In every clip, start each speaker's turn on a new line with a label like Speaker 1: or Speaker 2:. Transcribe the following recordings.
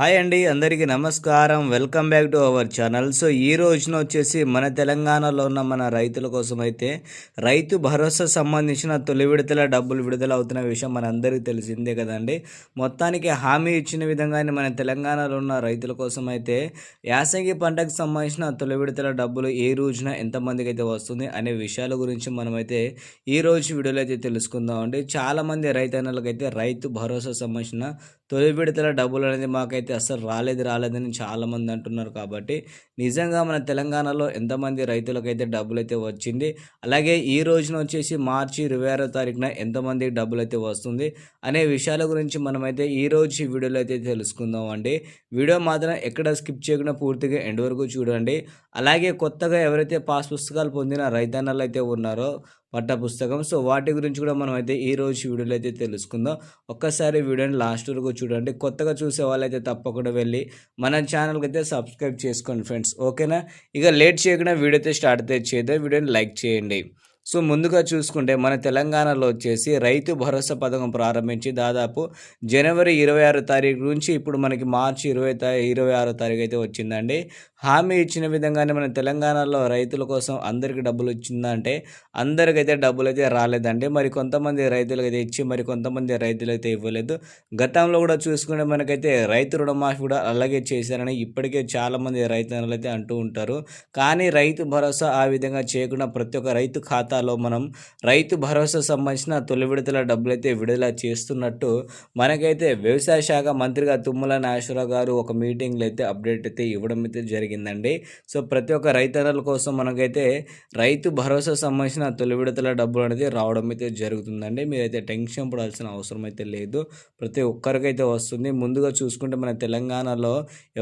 Speaker 1: Hi అండి అందరికీ నమస్కారం. Welcome back to our channel. So ఈ రోజున వచ్చేసి మన తెలంగాణలో ఉన్న మన రైతుల కోసం అయితే రైతు భరోసా సంబంధించిన తొలి విడతల డబ్బులు విడుదల అవుతున్న విషయం మనందరికీ తెలిసిందే కదండి. మొత్తానికి హామీ ఇచ్చిన విధంగానే మన తెలంగాణలో ఉన్న రైతుల కోసం అయితే యాసంగి పంటకు సంబంధించిన తొలి విడతల డబ్బులు ఏ రోజున ఎంతమందికి అయితే వస్తుంది అనే విషయాల గురించి మనమైతే ఈ రోజు వీడియోలో అయితే తెలుసుకుందామండి. చాలామంది రైతన్నలకైతే రైతు భరోసా సంబంధించిన తొలి విడతల డబ్బులు అనేది మాకైతే అసలు రాలేదు రాలేదని చాలామంది అంటున్నారు కాబట్టి నిజంగా మన తెలంగాణలో ఎంతమంది రైతులకైతే డబ్బులు అయితే వచ్చింది అలాగే ఈ రోజున వచ్చేసి మార్చి ఇరవై ఆరో తారీఖున ఎంతమందికి డబ్బులు అయితే వస్తుంది అనే విషయాల గురించి మనమైతే ఈ రోజు వీడియోలో అయితే తెలుసుకుందాం అండి వీడియో మాత్రం ఎక్కడ స్కిప్ చేయకుండా పూర్తిగా ఎండ్ వరకు చూడండి. అలాగే కొత్తగా ఎవరైతే పాస్ పుస్తకాలు పొందిన రైతన్నలు అయితే ఉన్నారో పుస్తకం సో వాటి గురించి కూడా మనం అయితే ఈ రోజు వీడియోలో అయితే తెలుసుకుందాం. ఒక్కసారి వీడియోని లాస్ట్ వరకు చూడండి. కొత్తగా చూసే వాళ్ళైతే తప్పకుండా వెళ్ళి మన ఛానల్కి అయితే సబ్స్క్రైబ్ చేసుకోండి ఫ్రెండ్స్. ఓకేనా? ఇక లేట్ చేయకుండా వీడియో అయితే స్టార్ట్ అయితే చేద్దాం. వీడియోని లైక్ చేయండి. సో ముందుగా చూసుకుంటే మన తెలంగాణలో వచ్చేసి రైతు భరోసా పథకం ప్రారంభించి దాదాపు జనవరి ఇరవై ఆరో తారీఖు నుంచి ఇప్పుడు మనకి మార్చి ఇరవై ఇరవై ఆరో తారీఖు అయితే వచ్చిందండి. హామీ ఇచ్చిన విధంగానే మన తెలంగాణలో రైతుల కోసం అందరికీ డబ్బులు ఇచ్చిందంటే అందరికైతే డబ్బులు అయితే రాలేదండి. మరి కొంతమంది రైతులకు అయితే ఇచ్చి మరి కొంతమంది రైతులు అయితే ఇవ్వలేదు. గతంలో కూడా చూసుకుంటే మనకైతే రైతు రుణమాఫీ కూడా అలాగే చేశారని ఇప్పటికే చాలామంది రైతన్నలు అయితే అంటూ ఉంటారు. కానీ రైతు భరోసా ఆ విధంగా చేయకుండా ప్రతి ఒక్క రైతు ఖాతా ఖాతాలో మనం రైతు భరోసా సంబంధించిన తొలి విడతల డబ్బులు అయితే విడుదల చేస్తున్నట్టు మనకైతే వ్యవసాయ శాఖ మంత్రిగా తుమ్మల నాగేశ్వరరావు గారు ఒక మీటింగ్లో అయితే అప్డేట్ అయితే ఇవ్వడం అయితే జరిగిందండి. సో ప్రతి ఒక్క రైతన్నల కోసం మనకైతే రైతు భరోసా సంబంధించిన తొలి విడతల డబ్బులు అనేది రావడం అయితే జరుగుతుందండి. మీరైతే టెన్షన్ పడాల్సిన అవసరం అయితే లేదు. ప్రతి ఒక్కరికైతే వస్తుంది. ముందుగా చూసుకుంటే మన తెలంగాణలో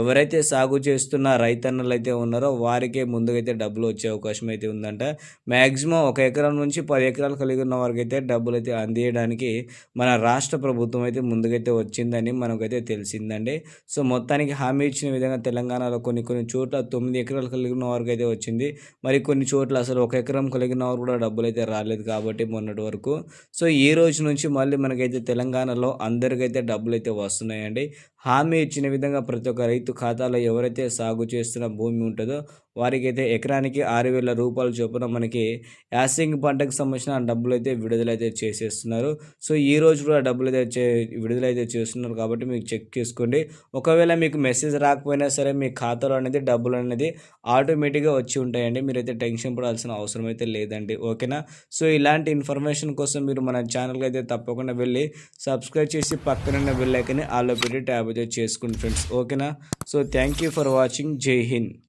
Speaker 1: ఎవరైతే సాగు చేస్తున్న రైతన్నలు అయితే ఉన్నారో వారికే అయితే డబ్బులు వచ్చే అవకాశం అయితే ఉందంట. మ్యాక్సిమం ఒక ఎకరం నుంచి పది ఎకరాలు కలిగి ఉన్న వారికి అయితే డబ్బులు అయితే అందియడానికి మన రాష్ట్ర ప్రభుత్వం అయితే ముందుకైతే వచ్చిందని మనకైతే తెలిసిందండి. సో మొత్తానికి హామీ ఇచ్చిన విధంగా తెలంగాణలో కొన్ని కొన్ని చోట్ల తొమ్మిది ఎకరాలు కలిగి ఉన్న వారికి అయితే వచ్చింది. మరి కొన్ని చోట్ల అసలు ఒక ఎకరం కలిగిన వారు కూడా డబ్బులు అయితే రాలేదు కాబట్టి మొన్నటి వరకు. సో ఈ రోజు నుంచి మళ్ళీ మనకైతే తెలంగాణలో అందరికైతే డబ్బులు అయితే వస్తున్నాయండి. హామీ ఇచ్చిన విధంగా ప్రతి ఒక్క రైతు ఖాతాలో ఎవరైతే సాగు చేస్తున్న భూమి ఉంటుందో వారికైతే ఎకరానికి ఆరు వేల రూపాయల చొప్పున మనకి యాసింగ్ పంటకు సంబంధించిన డబ్బులు అయితే విడుదలైతే చేసేస్తున్నారు. సో ఈ రోజు కూడా డబ్బులు అయితే చే విడుదలైతే చేస్తున్నారు కాబట్టి మీకు చెక్ చేసుకోండి. ఒకవేళ మీకు మెసేజ్ రాకపోయినా సరే మీ ఖాతాలో అనేది డబ్బులు అనేది ఆటోమేటిక్గా వచ్చి ఉంటాయండి. మీరైతే టెన్షన్ పడాల్సిన అవసరం అయితే లేదండి. ఓకేనా? సో ఇలాంటి ఇన్ఫర్మేషన్ కోసం మీరు మన ఛానల్కి అయితే తప్పకుండా వెళ్ళి సబ్స్క్రైబ్ చేసి పక్కనున్న బెల్ ఆలో పెట్టి ట్యాబ్ అయితే చేసుకోండి ఫ్రెండ్స్. ఓకేనా? So thank you for watching. జై హింద్.